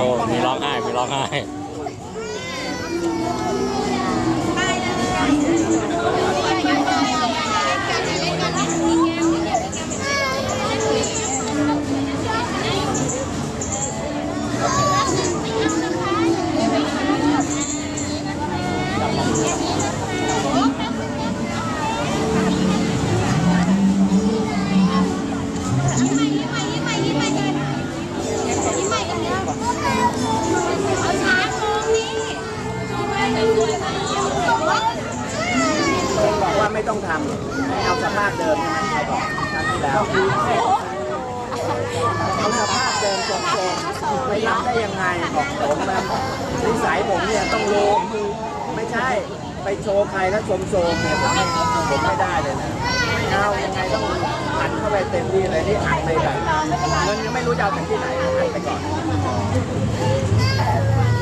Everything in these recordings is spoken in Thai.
อ้มีร้องไห้มีร้องไห้ ต้องทำให้เอาสภาพเดิมมาบอกครั้งที่แล้วเอาสภาพเดิมทรงๆไม่รับได้ยังไงบอกผมนะนิสัยผมเนี่ยต้องรู้ไม่ใช่ไปโชว์ใครแล้วชมโชมเนี่ยผมไม่ผมไม่ได้เลยนะไม่เอายังไงต้องอัดเข้าไปเต็มที่เลยที่อัดไปแบบเงินยังไม่รู้จะเอาจากที่ไหนอัดไปก่อน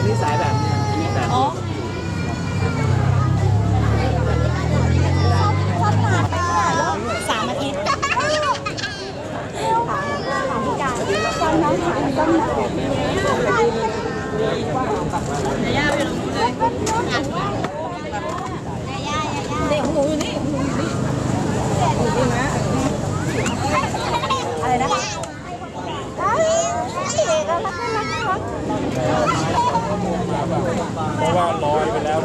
นิสัยแบบเนี้ยแบบนี้ สามอาทิตย์เด็กของหนูอยู่นี่อะไรนะเอ้ยน่ารักน่ารักน่ารัก เพราะว่าลอยไปแล้ว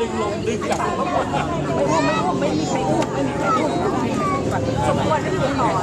ดึงลงดึงกลับไม่อุ้มไม่อุ้มไม่มีใครอุ้ไม่มีใครอุ้สมควรที่จะต่อ